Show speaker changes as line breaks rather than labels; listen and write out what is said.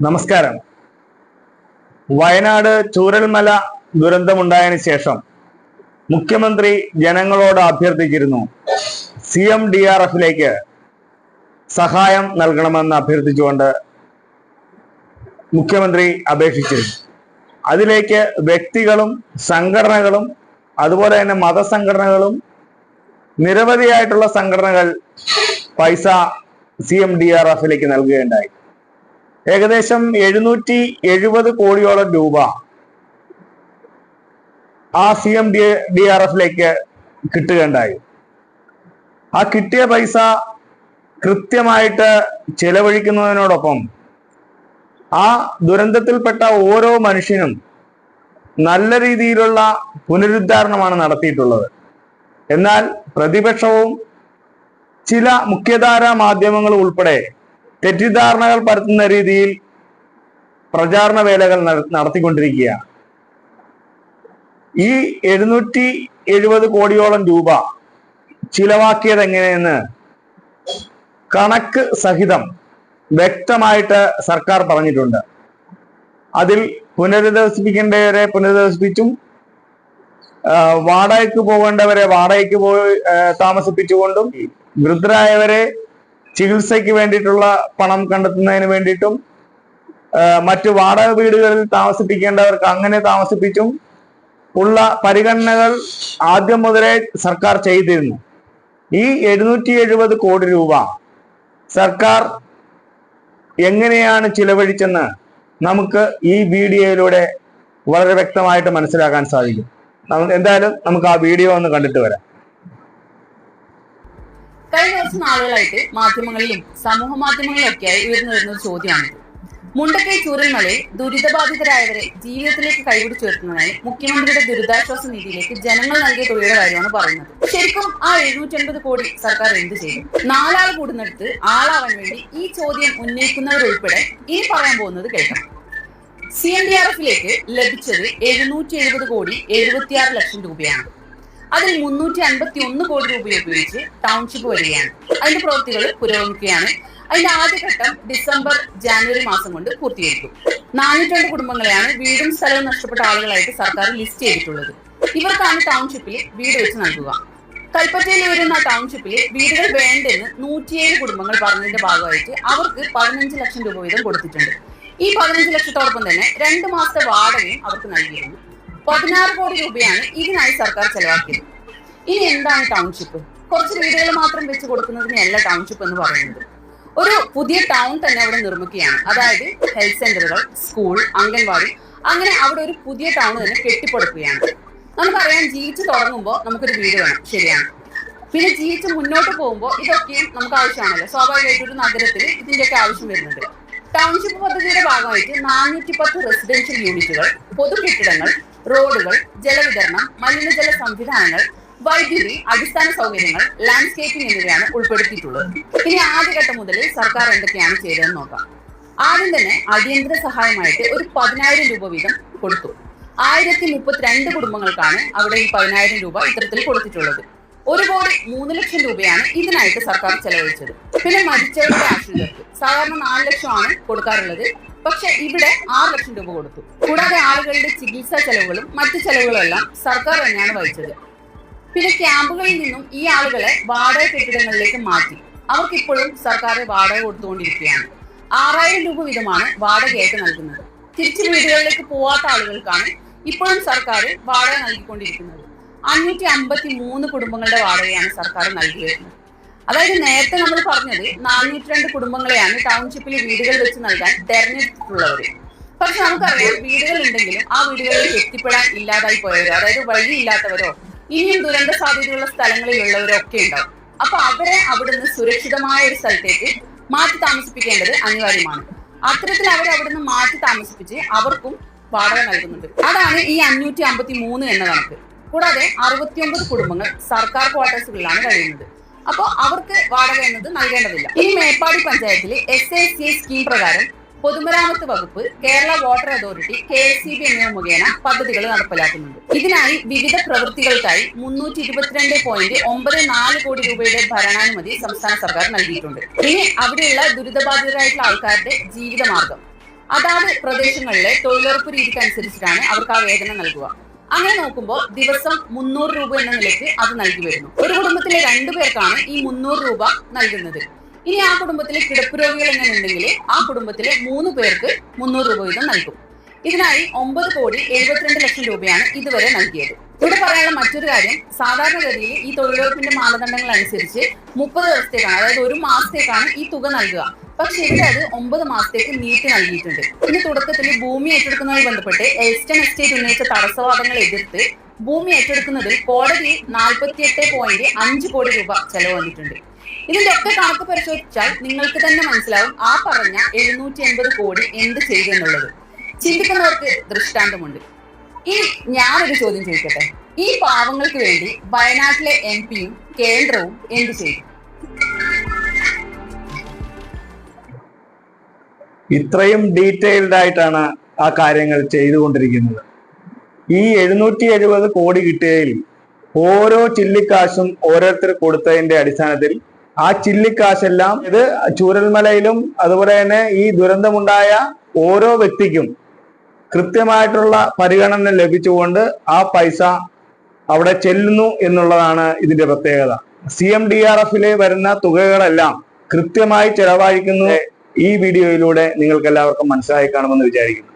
നമസ്കാരം. വയനാട് ചൂരൽമല ദുരന്തമുണ്ടായതിനു ശേഷം മുഖ്യമന്ത്രി ജനങ്ങളോട് അഭ്യർത്ഥിച്ചിരുന്നു. സി എം ഡി ആർ എഫിലേക്ക് സഹായം നൽകണമെന്ന് അഭ്യർത്ഥിച്ചുകൊണ്ട് മുഖ്യമന്ത്രി അപേക്ഷിച്ചിരുന്നു. അതിലേക്ക് വ്യക്തികളും സംഘടനകളും അതുപോലെ തന്നെ മതസംഘടനകളും നിരവധിയായിട്ടുള്ള സംഘടനകൾ പൈസ സി എം ഡി ആർ എഫിലേക്ക് നൽകുകയുണ്ടായി. ഏകദേശം എഴുന്നൂറ്റി എഴുപത് കോടിയോളം രൂപ ആ C M D D R എഫിലേക്ക് കിട്ടുകയുണ്ടായി. ആ കിട്ടിയ പൈസ കൃത്യമായിട്ട് ചെലവഴിക്കുന്നതിനോടൊപ്പം ആ ദുരന്തത്തിൽപ്പെട്ട ഓരോ മനുഷ്യനും നല്ല രീതിയിലുള്ള പുനരുദ്ധാരണമാണ് നടത്തിയിട്ടുള്ളത്. എന്നാൽ പ്രതിപക്ഷവും ചില മുഖ്യധാരാ മാധ്യമങ്ങളും ഉൾപ്പെടെ തെറ്റിദ്ധാരണകൾ പരത്തുന്ന രീതിയിൽ പ്രചാരണ വേലകൾ നടത്തിക്കൊണ്ടിരിക്കുകയാണ്. ഈ എഴുന്നൂറ്റി എഴുപത് കോടിയോളം രൂപ ചിലവാക്കിയത് എങ്ങനെയെന്ന് കണക്ക് സഹിതം വ്യക്തമായിട്ട് സർക്കാർ പറഞ്ഞിട്ടുണ്ട്. അതിൽ പുനരധിവസിപ്പിക്കേണ്ടവരെ പുനരധിവസിപ്പിച്ചും വാടകയ്ക്ക് പോകേണ്ടവരെ വാടകയ്ക്ക് പോയി താമസിപ്പിച്ചുകൊണ്ടും വൃദ്ധരായവരെ ചികിത്സയ്ക്ക് വേണ്ടിയിട്ടുള്ള പണം കണ്ടെത്തുന്നതിന് വേണ്ടിയിട്ടും മറ്റ് വാടക വീടുകളിൽ താമസിപ്പിക്കേണ്ടവർക്ക് അങ്ങനെ താമസിപ്പിച്ചും ഉള്ള പരിഗണനകൾ ആദ്യം മുതലേ സർക്കാർ ചെയ്തിരുന്നു. ഈ എഴുന്നൂറ്റി എഴുപത് കോടി രൂപ സർക്കാർ എങ്ങനെയാണ് ചിലവഴിച്ചെന്ന് നമുക്ക് ഈ വീഡിയോയിലൂടെ വളരെ വ്യക്തമായിട്ട് മനസ്സിലാക്കാൻ സാധിക്കും. എന്തായാലും നമുക്ക് ആ വീഡിയോ ഒന്ന് കണ്ടിട്ട് വരാം.
കഴിഞ്ഞ കുറച്ച് നാളുകളായിട്ട് മാധ്യമങ്ങളിലും സമൂഹ മാധ്യമങ്ങളിലൊക്കെയായി ഉയർന്നു വരുന്ന ഒരു ചോദ്യമാണ്. മുണ്ടക്കൈ ചൂരൽമലയിൽ ദുരിതബാധിതരായവരെ ജീവിതത്തിലേക്ക് കൈപിടിച്ചു വരുത്തുന്നതിനായി മുഖ്യമന്ത്രിയുടെ ദുരിതാശ്വാസ നിധിയിലേക്ക് ജനങ്ങൾ നൽകിയ തുകയുടെ കാര്യമാണ് പറയുന്നത്. ശരിക്കും ആ എഴുന്നൂറ്റി അൻപത് കോടി സർക്കാർ എന്ത് ചെയ്യും നാലാൾ കൂടുന്നിടത്ത് ആളാവാൻ വേണ്ടി ഈ ചോദ്യം ഉന്നയിക്കുന്നവരുൾപ്പെടെ ഇനി പറയാൻ പോകുന്നത് കേൾക്കണം സി എൻ ഡി ആർ എഫിലേക്ക് ലഭിച്ചത് എഴുന്നൂറ്റി എഴുപത് കോടി എഴുപത്തിയാറ് ലക്ഷം രൂപയാണ്. അതിൽ മുന്നൂറ്റി അൻപത്തി ഒന്ന് കോടി രൂപ ഉപയോഗിച്ച് ടൗൺഷിപ്പ് വരികയാണ്. അതിന്റെ പ്രവൃത്തികൾ പുരോഗമിക്കുകയാണ്. അതിന്റെ ആദ്യഘട്ടം ഡിസംബർ ജാനുവരി മാസം കൊണ്ട് പൂർത്തീകരിക്കും. നാനൂറ്റി കുടുംബങ്ങളെയാണ് വീടും സ്ഥലവും നഷ്ടപ്പെട്ട ആളുകളായിട്ട് സർക്കാർ ലിസ്റ്റ് ചെയ്തിട്ടുള്ളത്. ഇവർക്കാണ് ടൗൺഷിപ്പിൽ വീട് വെച്ച് നൽകുക. കൽപ്പറ്റയിൽ വരുന്ന ടൗൺഷിപ്പിൽ വീടുകൾ വേണ്ടെന്ന് നൂറ്റിയേഴ് കുടുംബങ്ങൾ പറഞ്ഞതിന്റെ ഭാഗമായിട്ട് അവർക്ക് പതിനഞ്ച് ലക്ഷം രൂപ വീതം കൊടുത്തിട്ടുണ്ട്. ഈ പതിനഞ്ച് ലക്ഷത്തോടൊപ്പം തന്നെ രണ്ട് മാസത്തെ വാടകയും അവർക്ക് നൽകിയിരുന്നു. പതിനാറ് കോടി രൂപയാണ് ഇതിനായി സർക്കാർ ചെലവാക്കിയത്. ഇനി എന്താണ് ടൗൺഷിപ്പ് കുറച്ച് വീടുകൾ മാത്രം വെച്ച് കൊടുക്കുന്നതിനെയല്ല ടൗൺഷിപ്പ് എന്ന് പറയുന്നത്. ഒരു പുതിയ ടൗൺ തന്നെ അവിടെ നിർമ്മിക്കുകയാണ്. അതായത് ഹെൽത്ത് സെന്ററുകൾ സ്കൂൾ അംഗൻവാടി അങ്ങനെ അവിടെ ഒരു പുതിയ ടൗൺ തന്നെ കെട്ടിപ്പടുക്കുകയാണ്. നമുക്കറിയാം ജീവിച്ച് തുടങ്ങുമ്പോൾ നമുക്കൊരു വീട് വേണം. ശരിയാണ്. പിന്നെ ജീവിച്ച് മുന്നോട്ട് പോകുമ്പോൾ ഇതൊക്കെയും നമുക്ക് ആവശ്യമാണല്ലോ. സ്വാഭാവികമായിട്ട് ഒരു നഗരത്തിൽ ഇതിന്റെയൊക്കെ ആവശ്യം വരുന്നുണ്ട്. ടൗൺഷിപ്പ് പദ്ധതിയുടെ ഭാഗമായിട്ട് നാനൂറ്റി പത്ത് റെസിഡൻഷ്യൽ യൂണിറ്റുകൾ പൊതു കെട്ടിടങ്ങൾ റോഡുകൾ ജലവിതരണം മലിനജല സംവിധാനങ്ങൾ വൈദ്യുതി അടിസ്ഥാന സൗകര്യങ്ങൾ ലാൻഡ്സ്കേപ്പിംഗ് എന്നിവയാണ് ഉൾപ്പെടുത്തിയിട്ടുള്ളത്. ഇനി ആദ്യഘട്ടം മുതൽ സർക്കാർ എന്തൊക്കെയാണ് ചെയ്തതെന്ന് നോക്കാം. ആദ്യം തന്നെ അടിയന്തര സഹായമായിട്ട് ഒരു പതിനായിരം രൂപ വീതം കൊടുത്തു. ആയിരത്തി മുപ്പത്തിരണ്ട് കുടുംബങ്ങൾക്കാണ് അവിടെ ഈ പതിനായിരം രൂപ ഇത്തരത്തിൽ കൊടുത്തിട്ടുള്ളത്. ഒരു കോടി മൂന്ന് ലക്ഷം രൂപയാണ് ഇതിനായിട്ട് സർക്കാർ ചെലവഴിച്ചത്. പിന്നെ മരിച്ചവരുടെ ആശ്രിതർക്ക് സാധാരണ നാല് ലക്ഷമാണ് കൊടുക്കാറുള്ളത്. പക്ഷെ ഇവിടെ ആറ് ലക്ഷം രൂപ കൊടുത്തു. കൂടാതെ ആളുകളുടെ ചികിത്സാ ചെലവുകളും മറ്റു ചെലവുകളും എല്ലാം സർക്കാർ തന്നെയാണ് വഹിച്ചത്. പിന്നെ ക്യാമ്പുകളിൽ നിന്നും ഈ ആളുകളെ വാടക കെട്ടിടങ്ങളിലേക്ക് മാറ്റി. അവർക്ക് ഇപ്പോഴും സർക്കാർ വാടക കൊടുത്തുകൊണ്ടിരിക്കുകയാണ്. ആറായിരം രൂപ വീതമാണ് വാടകയായിട്ട് നൽകുന്നത്. തിരിച്ചു വീടുകളിലേക്ക് പോവാത്ത ആളുകൾക്കാണ് ഇപ്പോഴും സർക്കാർ വാടക നൽകിക്കൊണ്ടിരിക്കുന്നത്. അഞ്ഞൂറ്റി അമ്പത്തി മൂന്ന് കുടുംബങ്ങളുടെ വാടകയാണ് സർക്കാർ നൽകി വരുന്നത് അതായത് നേരത്തെ നമ്മൾ പറഞ്ഞത് നാനൂറ്റി രണ്ട് കുടുംബങ്ങളെയാണ് ടൗൺഷിപ്പിൽ വീടുകൾ വെച്ച് നൽകാൻ തെരഞ്ഞെടുത്തിട്ടുള്ളവര് പക്ഷെ നമുക്കറിയാം വീടുകൾ ഉണ്ടെങ്കിലും ആ വീടുകളിൽ എത്തിപ്പെടാൻ ഇല്ലാതായി പോയവരോ അതായത് വഴിയില്ലാത്തവരോ ഇനിയും ദുരന്ത സാധ്യതയുള്ള സ്ഥലങ്ങളിലുള്ളവരോ ഒക്കെ ഉണ്ടാവും. അപ്പൊ അവരെ അവിടുന്ന് സുരക്ഷിതമായ ഒരു സ്ഥലത്തേക്ക് മാറ്റി താമസിപ്പിക്കേണ്ടത് അനിവാര്യമാണ്. അത്തരത്തിൽ അവരെ അവിടുന്ന് മാറ്റി താമസിപ്പിച്ച് അവർക്കും വാടക നൽകുന്നുണ്ട്. അതാണ് ഈ അഞ്ഞൂറ്റി അമ്പത്തി മൂന്ന് എന്ന കണക്ക്. കൂടാതെ അറുപത്തിയൊമ്പത് കുടുംബങ്ങൾ സർക്കാർ ക്വാർട്ടേഴ്സുകളിലാണ് കഴിയുന്നത്. അപ്പോൾ അവർക്ക് വാടക എന്നത് നൽകേണ്ടതില്ല. ഈ മേപ്പാടി പഞ്ചായത്തിൽ എസ് എ സി സ്കീം പ്രകാരം പൊതുമരാമത്ത് വകുപ്പ് Kerala water authority K S C B എന്നിവ മുഖേന പദ്ധതികൾ നടപ്പിലാക്കുന്നുണ്ട്. ഇതിനായി വിവിധ പ്രവൃത്തികൾക്കായി മുന്നൂറ്റി ഇരുപത്തിരണ്ട് പോയിന്റ് ഒമ്പത് നാല് കോടി രൂപയുടെ ഭരണാനുമതി സംസ്ഥാന സർക്കാർ നൽകിയിട്ടുണ്ട്. ഇനി അവിടെയുള്ള ദുരിതബാധിതരായിട്ടുള്ള ആൾക്കാരുടെ ജീവിതമാർഗം. അതാത് പ്രദേശങ്ങളിലെ തൊഴിലുറപ്പ് രീതിക്ക് അനുസരിച്ചിട്ടാണ് അവർക്ക് ആ വേതനം നൽകുക. അങ്ങനെ നോക്കുമ്പോൾ ദിവസം മുന്നൂറ് രൂപ എന്ന നിലയ്ക്ക് അത് നൽകി വരുന്നു. ഒരു കുടുംബത്തിലെ രണ്ടു പേർക്കാണ് ഈ മുന്നൂറ് രൂപ നൽകുന്നത്. ഇനി ആ കുടുംബത്തിലെ കിടപ്പ് രോഗികൾ എങ്ങനെ ഉണ്ടെങ്കിൽ ആ കുടുംബത്തിലെ മൂന്ന് പേർക്ക് മുന്നൂറ് രൂപ വീതം നൽകും. ഇതിനായി ഒമ്പത് കോടി എഴുപത്തിരണ്ട് ലക്ഷം രൂപയാണ് ഇതുവരെ നൽകിയത്. ഇവിടെ പറയാനുള്ള മറ്റൊരു കാര്യം സാധാരണഗതിയിൽ ഈ തൊഴിലുറപ്പിന്റെ മാനദണ്ഡങ്ങൾ അനുസരിച്ച് മുപ്പത് ദിവസത്തേക്കാണ് അതായത് ഒരു മാസത്തേക്കാണ് ഈ തുക നൽകുക. പക്ഷെ ഇവിടെ അത് ഒമ്പത് മാസത്തേക്ക് നീട്ടി നൽകിയിട്ടുണ്ട്. ഇതിന് തുടക്കത്തിൽ ഭൂമി ഏറ്റെടുക്കുന്നതുമായി ബന്ധപ്പെട്ട് എൽസ്റ്റൺ എസ്റ്റേറ്റ് ഉന്നയിച്ച തടസ്സവാദങ്ങൾ എതിർത്ത് ഭൂമി ഏറ്റെടുക്കുന്നതിൽ കോടതി നാൽപ്പത്തിയെട്ട് പോയിന്റ് അഞ്ച് കോടി രൂപ ചെലവ് വന്നിട്ടുണ്ട്. ഇതിന്റെ ഒക്കെ കണക്ക് പരിശോധിച്ചാൽ നിങ്ങൾക്ക് തന്നെ മനസ്സിലാവും ആ പറഞ്ഞ എഴുന്നൂറ്റി എൺപത് കോടി എന്ത് ചെയ്തു എന്നുള്ളത് ചിന്തിക്കുന്നവർക്ക് ദൃഷ്ടാന്തമുണ്ട്. ഇനി ഞാനൊരു ചോദ്യം ചോദിക്കട്ടെ? ഈ പാവങ്ങൾക്ക് വേണ്ടി വയനാട്ടിലെ എം പിയും കേന്ദ്രവും എന്ത് ചെയ്തു?
ഇത്രയും ഡീറ്റെയിൽഡ് ആയിട്ടാണ് ആ കാര്യങ്ങൾ ചെയ്തുകൊണ്ടിരിക്കുന്നത്. ഈ എഴുന്നൂറ്റി എഴുപത് കോടി കിട്ടിയതിൽ ഓരോ ചില്ലിക്കാശും ഓരോരുത്തർ കൊടുത്തതിന്റെ അടിസ്ഥാനത്തിൽ ആ ചില്ലിക്കാശെല്ലാം ഇത് ചൂരൽമലയിലും അതുപോലെ തന്നെ ഈ ദുരന്തമുണ്ടായ ഓരോ വ്യക്തിക്കും കൃത്യമായിട്ടുള്ള പരിഗണന ലഭിച്ചുകൊണ്ട് ആ പൈസ അവിടെ ചെല്ലുന്നു എന്നുള്ളതാണ് ഇതിന്റെ പ്രത്യേകത. സി എം ഡി ആർ എഫിലെ വരുന്ന തുകകളെല്ലാം കൃത്യമായി ചെലവഴിക്കുന്നത് ഈ വീഡിയോയിലൂടെ നിങ്ങൾക്ക് എല്ലാവർക്കും മനസ്സിലായി കാണുമെന്ന് വിചാരിക്കുന്നു.